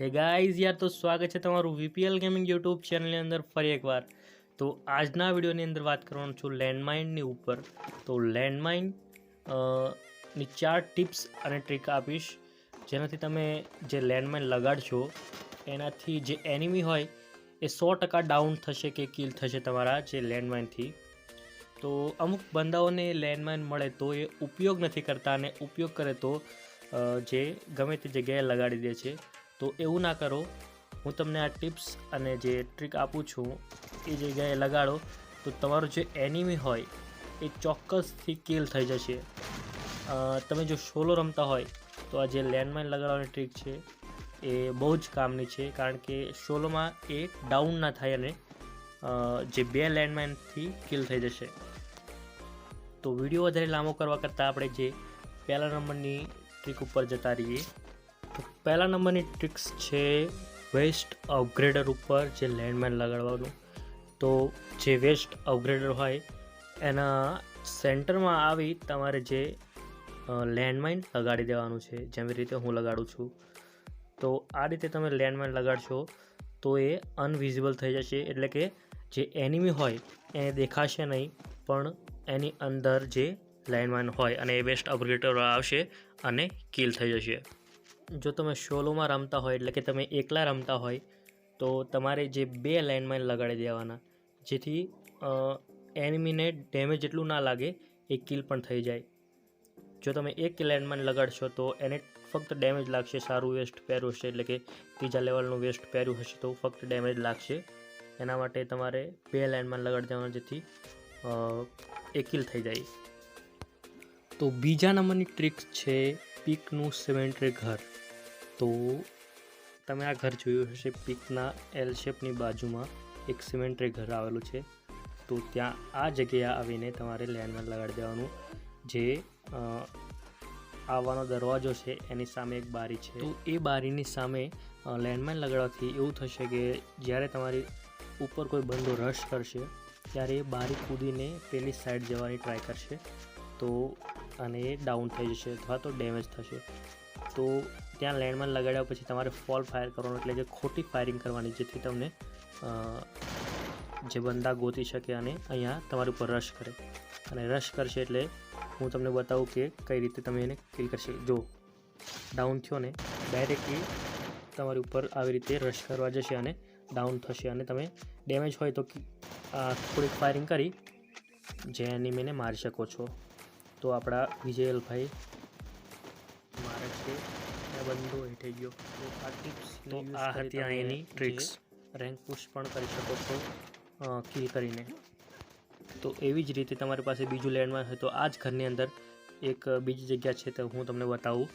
Hey guys યાર તો સ્વાગત છે તમારું વીપીએલ ગેમિંગ યુટ્યુબ ચેનલની અંદર ફરી એકવાર તો આજના વિડીયોની અંદર વાત કરવાનું છું લેન્ડમાઇનની ઉપર તો લેન્ડમાઇનની ચાર ટિપ્સ અને ટ્રીક આપીશ જેનાથી તમે જે લેન્ડમાઇન લગાડશો એનાથી જે એનિમી હોય એ સો ટકા ડાઉન થશે કે કિલ થશે તમારા જે લેન્ડમાઇનથી તો અમુક બંદાઓને લેન્ડમાઇન મળે તો એ ઉપયોગ નથી કરતા અને ઉપયોગ કરે તો જે ગમે તે જગ્યાએ લગાડી દે છે. તો એવું ના કરો. હું તમને આ ટિપ્સ અને જે ટ્રીક આપું છું, એ જગ્યાએ લગાડો, તો તમારું જે એનિમી હોય, એ ચોક્કસથી કિલ થઈ જશે. તમે જો સોલો રમતા હોય, તો આ જે લેન્ડમાઇન લગાડવાની ટ્રીક છે, એ બહુ જ કામની છે, કારણ કે સોલોમાં એ ડાઉન ના થાય અને જે બે લેન્ડમાઇનથી કિલ થઈ જશે. તો વીડિયો વધારે લાંબો કરવા કરતાં આપણે જે પહેલા નંબરની ટ્રીક ઉપર જતા રહીએ. તો પહેલા નંબરની ટ્રિક્સ છે વેસ્ટ અપગ્રેડર ઉપર જે લેન્ડમાઇન લગાડવાનું. તો જે વેસ્ટ અપગ્રેડર હોય, એના સેન્ટરમાં આવી તમારે જે લેન્ડમાઇન લગાડી દેવાનું છે. જેવી રીતે હું લગાડું છું. તો આ રીતે તમે લેન્ડમાઇન લગાડશો, તો એ અનવિઝિબલ થઈ જશે. એટલે કે જે એનિમી હોય, એને દેખાશે નહીં, પણ એની અંદર જે લેન્ડમાઇન હોય અને એ બેસ્ટ અપગ્રેડર આવશે અને કિલ થઈ જશે. જો તમે સોલોમાં રમતા હોય, એટલે કે તમે એકલા રમતા હોય, તો તમારે જે બે લેન્ડમાઇન લગાડી દેવાના. જેથી એનિમીને ડેમેજ એટલું ના લાગે, એ કિલ પણ થઈ જાય. જો તમે એક લેન્ડમાઇન લગાડશો, તો એને ફક્ત ડેમેજ લાગશે, સારું વેસ્ટ પહેર્યું હશે, એટલે કે ત્રીજા લેવલનું વેસ્ટ પહેર્યું હશે, તો ફક્ત ડેમેજ લાગશે. એના માટે તમારે બે લાઇનમાં લગાડી દેવાના, જેથી એક કિલ થઈ જાય. તો બીજા નંબરની ટ્રીક છે, પીકનું સિમેન્ટ્રી ઘર. તો તમે આ ઘર જોયું હશે, પીકના એલ શેપની બાજુમાં એક સિમેન્ટરી ઘર આવેલું છે. તો ત્યાં આ જગ્યાએ આવીને તમારે લેન્ડમાર્ક લગાડી દેવાનું. જે આવવાનો દરવાજો છે, એની સામે એક બારી છે. તો એ બારીની સામે લેન્ડમાઇન લગાડવાથી એવું થશે કે જ્યારે તમારી ઉપર કોઈ બંદો રશ કરશે, ત્યારે એ બારી કૂદીને પેલી સાઈડ જવાની ટ્રાય કરશે. તો અને એ ડાઉન થઈ જશે અથવા તો ડેમેજ થશે. તો ત્યાં લેન્ડમાઇન લગાડ્યા પછી તમારે ફોલ ફાયર કરવાનું એટલે કે ખોટી ફાયરિંગ કરવાની, જેથી તમને જે બંદા ગોતી શકે અને અહીંયા તમારી ઉપર રશ કરે. અને રશ કરશે એટલે હું તમને બતાવું કે કઈ રીતે તમે એને કિલ કરશે. જો ડાઉન થયો ને ડાયરેક્ટલી તમારી ઉપર આવી રીતે રશ કરવા જશે અને ડાઉન થશે. અને તમે ડેમેજ હોય તો થોડીક ફાયરિંગ કરી, જે એનિમીને મારી શકો છો. તો આપણા વિજયલભાઈ મારે છે. એ બંદો થઈ ગયો. તો આ ટિપ્સ તો આ હતી અહીંની ટ્રિક્સ રેન્ક પુશ પણ કરી શકો છો કિલ કરીને. તો એવી જ રીતે તમારી પાસે બીજું લેન્ડમાર્ક હોય તો આ જ ઘરની અંદર એક બીજી જગ્યા છે તો હું તમને બતાવું.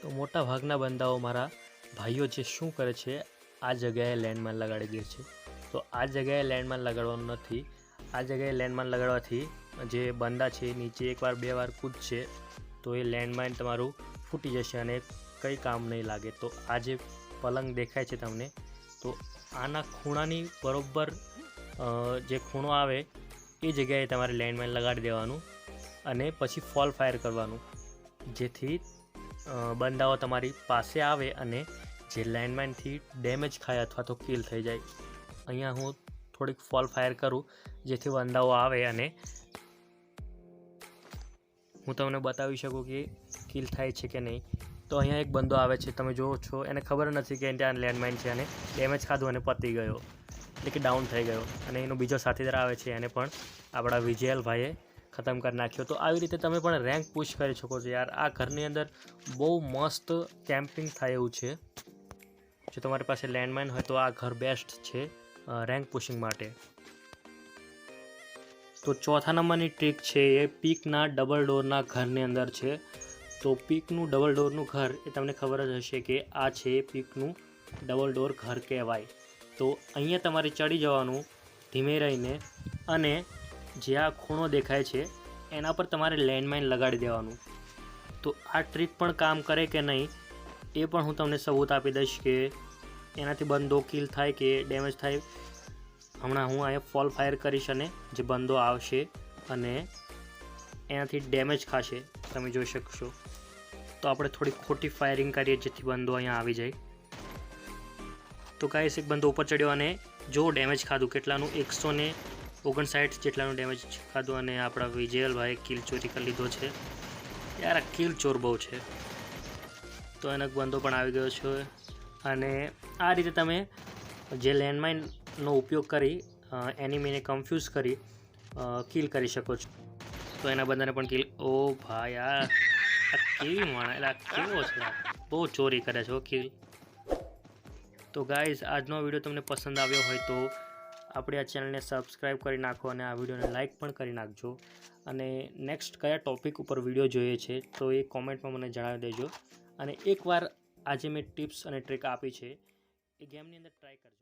તો મોટા ભાગના બંદાઓ મારા ભાઈઓ જે શું કરે છે આ જગ્યાએ લેન્ડમાર્ક લગાડી દે છે. તો આ જગ્યાએ લેન્ડમાર્ક લગાડવાનું નથી. આ જગ્યાએ લેન્ડમાર્ક લગાડવાથી જે બંદા છે, નીચે એકવાર બે વાર કૂદશે તો એ લેન્ડમાઇન તમારું ફૂટી જશે અને કંઈ કામ નહીં લાગે. તો આ જે પલંગ દેખાય છે તમને, તો આના ખૂણાની બરોબર જે ખૂણો આવે, એ જગ્યાએ તમારે લેન્ડમાઇન લગાડી દેવાનું અને પછી ફોલ ફાયર કરવાનું. જેથી બંદાઓ તમારી પાસે આવે અને જે લેન્ડમાઇનથી ડેમેજ ખાય અથવા તો કિલ થઈ જાય. અહીંયા હું થોડીક ફોલ ફાયર કરું, જેથી બંદાઓ આવે અને હું તમને બતાવી શકું કે કિલ થાય છે કે નહીં. તો અહીંયા એક બંદો આવે છે, તમે જુઓ છો, એને ખબર નથી કે ત્યાં લેન્ડમાઇન છે અને ડેમેજ ખાધું અને પતી ગયો, એટલે કે ડાઉન થઈ ગયો. અને એનો બીજો સાથીદાર આવે છે, એને પણ આપણા વિજયલભાઈએ ખતમ કરી નાખ્યો. તો આવી રીતે તમે પણ રેન્ક પુશ કરી શકો છો. યાર, આ ઘરની અંદર બહુ મસ્ત કેમ્પિંગ થાય એવું છે. જો તમારી પાસે લેન્ડમાઇન હોય તો આ ઘર બેસ્ટ છે રેન્ક પુશિંગ માટે. તો ચોથા નંબરની ટ્રીક છે એ પીકના ડબલ ડોરના ઘરની અંદર છે. તો પીકનું ડબલ ડોરનું ઘર એ તમને ખબર જ હશે કે આ છે પીકનું ડબલ ડોર ઘર કહેવાય. તો અહીંયા તમારે ચડી જવાનું ધીમે રહીને અને જે આ ખૂણો દેખાય છે એના પર તમારે લેન્ડમાઇન લગાડી દેવાનું. તો આ ટ્રીક પણ કામ કરે કે નહીં? એ પણ હું તમને સબૂત આપી દઈશ કે એનાથી બંદો કિલ થાય કે ડેમેજ થાય, હમણાં હું અહીંયા ફોલ ફાયર કરીશ અને જે બંદો આવશે અને એનાથી ડેમેજ ખાશે, તમે જોઈ શકશો. તો આપણે થોડી ખોટી ફાયરિંગ કરીએ જેથી બંદો અહીંયા આવી જાય. તો કાંઈ એક બંદો ઉપર ચડ્યો અને જો ડેમેજ ખાધું, કેટલાનું? એકસો ને ઓગણસાઠ જેટલાનું ડેમેજ ખાધું અને આપણા વિજયલભાઈ કિલ ચોરી કરી લીધો છે. યાર, આ કિલ ચોર બહુ છે. તો એનો એક પણ આવી ગયો છે. અને આ રીતે તમે જે લેન્ડમાઇનનો ઉપયોગ કરી એનિમીને કન્ફ્યુઝ કરી કિલ કરી શકો છો. તો એના બધાને પણ કિલ ઓ ભાઈ, આ કેવી માણેલા કેવો છે બહુ ચોરી કરે છે કિલ તો ગાઈઝ આજનો વીડિયો તમને પસંદ આવ્યો હોય તો આપણે આ ચેનલને સબસ્ક્રાઈબ કરી નાખો અને આ વિડીયોને લાઇક પણ કરી નાખજો. અને નેક્સ્ટ કયા ટોપિક ઉપર વીડિયો જોઈએ છે, તો એ કોમેન્ટમાં મને જણાવી દેજો. અને એકવાર આજે મેં ટિપ્સ અને ટ્રીક આપી છે એ ગેમની અંદર ટ્રાય કરજો.